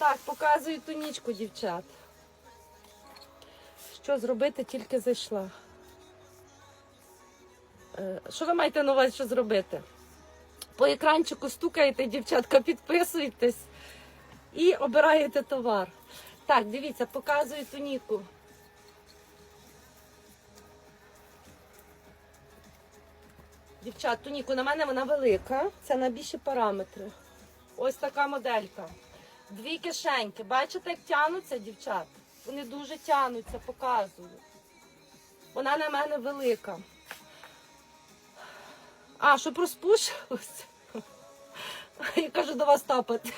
Так, показую тунічку, дівчат. Що зробити, тільки зайшла. Е, Що ви маєте на увазі, що зробити? По екранчику стукаєте, дівчатка, підписуєтесь і обираєте товар. Так, дивіться, показую туніку. Дівчат, туніку на мене вона велика. Це на більші параметри. Ось така моделька. Дві кишеньки. Бачите, як тянуться, дівчат? Вони дуже тянуться, показую. Вона на мене велика. А, щоб розпушилось. Я кажу до вас тапати.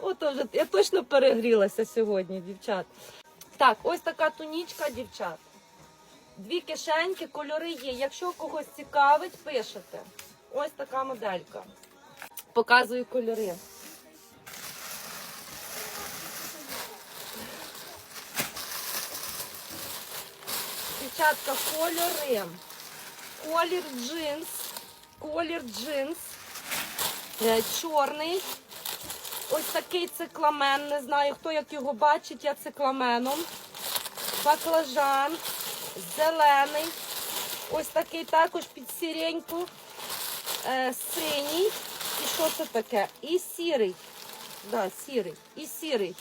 Ото вже я точно перегрілася сьогодні, дівчат. Так, ось така тунічка, дівчат. Дві кишеньки, кольори є. Якщо когось цікавить, пишете. Ось така моделька. Показую кольори. Дівчатка, кольори. Колір джинс. Колір джинс. Е, Чорний. Ось такий цикламен. Не знаю, хто як його бачить, я цикламеном. Баклажан. Зелений. Ось такий також під сіреньку. Е, синій. І що це таке? І сірий. Да, сірий. І сірий.